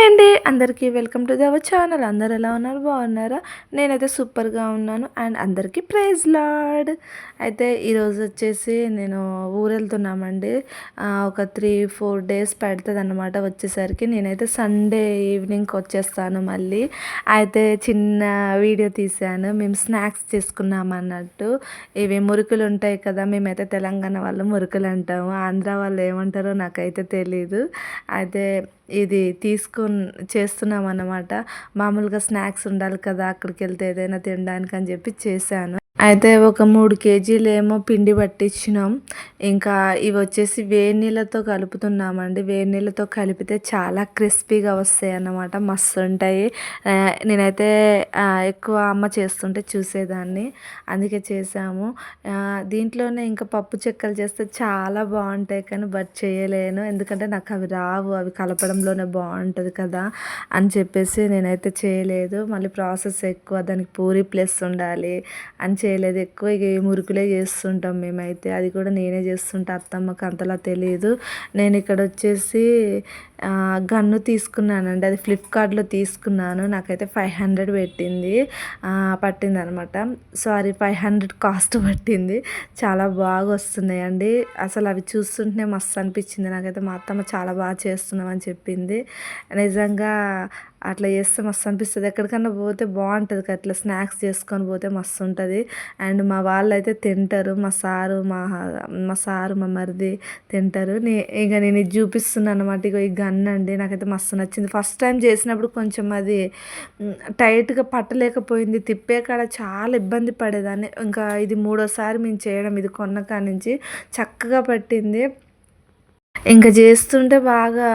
Hi అండి. అందరికీ welcome to దవర్ channel. అందరు ఎలా ఉన్నారు? బాగున్నారా? నేనైతే సూపర్గా ఉన్నాను. అండ్ అందరికీ ప్రైజ్ లాడ్. అయితే ఈరోజు వచ్చేసి నేను ఊరు వెళ్తున్నామండి ఒక త్రీ ఫోర్ డేస్ పెడుతుంది అనమాట వచ్చేసరికి. నేనైతే సండే ఈవినింగ్కి వచ్చేస్తాను మళ్ళీ. అయితే చిన్న వీడియో తీసాను మేము స్నాక్స్ చేసుకున్నాం అన్నట్టు ఇవి మురుకులు ఉంటాయి కదా మేమైతే తెలంగాణ వాళ్ళు మురుకులు అంటాము. ఆంధ్ర వాళ్ళు ఏమంటారో నాకైతే తెలీదు. అయితే ఇది తీసుకొని చేస్తున్నాం అన్నమాట మామూలుగా స్నాక్స్ ఉండాలి కదా అక్కడికి వెళ్తే ఏదైనా తినడానికి అని చెప్పి చేశాను. అయితే ఒక మూడు కేజీలు ఏమో పిండి పట్టించినాం. ఇంకా ఇవి వచ్చేసి వేడి నీళ్ళతో కలుపుతున్నామండి. వేడి నీళ్ళతో కలిపితే చాలా క్రిస్పీగా వస్తాయి అన్నమాట మస్తు ఉంటాయి. నేనైతే ఎక్కువ అమ్మ చేస్తుంటే చూసేదాన్ని. అందుకే చేసాము దీంట్లోనే ఇంకా పప్పు చెక్కలు చేస్తే చాలా బాగుంటాయి కానీ బట్ చేయలేను. ఎందుకంటే నాకు అవి రావు. అవి కలపడంలోనే బాగుంటుంది కదా అని చెప్పేసి నేనైతే చేయలేదు. మళ్ళీ ప్రాసెస్ ఎక్కువ. దానికి పూరి ప్లస్ ఉండాలి అని చేయలేదు. ఎక్కువ ఇక మురుకులే చేస్తుంటాం మేమైతే. అది కూడా నేనే చేస్తుంటా. అత్తమ్మకి అంతలా తెలియదు నేను ఇక్కడ వచ్చేసి గన్ను తీసుకున్నానండి. అది ఫ్లిప్కార్ట్లో తీసుకున్నాను. నాకైతే ఫైవ్ హండ్రెడ్ పెట్టింది. పట్టింది అనమాట సారీ ఫైవ్ హండ్రెడ్ కాస్ట్ పట్టింది. చాలా బాగా వస్తున్నాయండి అసలు అవి చూస్తుంటే మస్తు అనిపించింది. నాకైతే మా అత్తమ్మ చాలా బాగా చేస్తున్నామని చెప్పింది. నిజంగా అట్లా చేస్తే మస్తు అనిపిస్తుంది. ఎక్కడికన్నా పోతే బాగుంటుంది అట్లా స్నాక్స్ చేసుకొని పోతే మస్తు ఉంటుంది. అండ్ మా వాళ్ళు అయితే తింటారు. మా సారు మా మా సారు మా మరిది తింటారు. నే ఇక నేను ఇది చూపిస్తున్నాను అనమాట ఇక ఈ అన్నండి అండి నాకైతే మస్తు నచ్చింది. ఫస్ట్ టైం చేసినప్పుడు కొంచెం అది టైట్గా పట్టలేకపోయింది. తిప్పే కాడ చాలా ఇబ్బంది పడేదాన్ని. ఇంకా ఇది మూడోసారి మేము చేయడం ఇది కొన్న కాడ నుంచి చక్కగా పట్టింది. ఇంకా చేస్తుంటే బాగా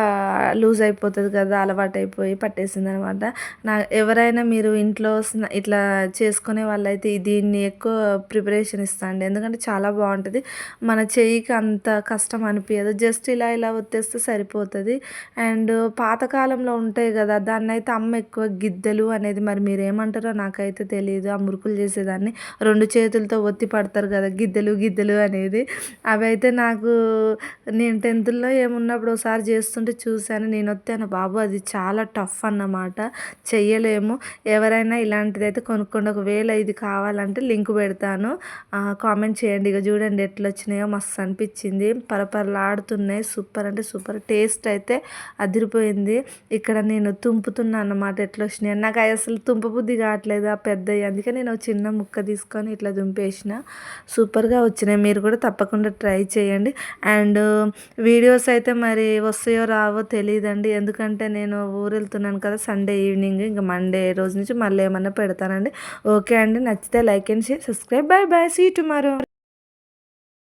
లూజ్ అయిపోతుంది కదా అలవాటు అయిపోయి పట్టేసింది అనమాట నా ఎవరైనా మీరు ఇంట్లో ఇట్లా చేసుకునే వాళ్ళైతే దీన్ని ఎక్కువ ప్రిపరేషన్ ఇస్తాండి ఎందుకంటే చాలా బాగుంటుంది. మన చెయ్యికి అంత కష్టం అనిపించదు జస్ట్ ఇలా ఇలా వచ్చేస్తే సరిపోతుంది. అండ్ పాతకాలంలో ఉంటాయి కదా దాన్ని అయితే అమ్మ ఎక్కువ గిద్దెలు అనేది మరి మీరు ఏమంటారో నాకైతే తెలియదు ఆ మురుకులు చేసేదాన్ని. రెండు చేతులతో ఒత్తి పడతారు కదా గిద్దెలు గిద్దెలు అనేది. అవి అయితే నాకు నేను టెన్త్ అందులో ఏమున్నప్పుడు ఒకసారి చేస్తుంటే చూశాను నేను వచ్చాను బాబు అది చాలా టఫ్ అన్నమాట చెయ్యలేము. ఎవరైనా ఇలాంటిది అయితే కొనుక్కోండి ఒకవేళ ఇది కావాలంటే లింక్ పెడతాను. కామెంట్ చేయండి. ఇక చూడండి ఎట్లా వచ్చినాయో మస్తు అనిపించింది. పరపరలాడుతున్నాయి సూపర్ అంటే సూపర్. టేస్ట్ అయితే అదిరిపోయింది. ఇక్కడ నేను తుంపుతున్నాను అన్నమాట ఎట్లా వచ్చినాయి నాకు అసలు తుంప బుద్ధి కావట్లేదు ఆ పెద్ద అందుకే నేను చిన్న ముక్క తీసుకొని ఇట్లా దుంపేసిన. సూపర్గా వచ్చినాయి. మీరు కూడా తప్పకుండా ట్రై చేయండి. అండ్ వీడియో వీడియోస్ అయితే మరి వస్తాయో రావో తెలియదండి ఎందుకంటే నేను ఊరు వెళ్తున్నాను కదా సండే ఈవినింగ్ ఇంకా మండే రోజు నుంచి మళ్ళీ ఏమన్నా పెడతానండి. ఓకే అండి నచ్చితే like and share subscribe. Bye bye see tomorrow.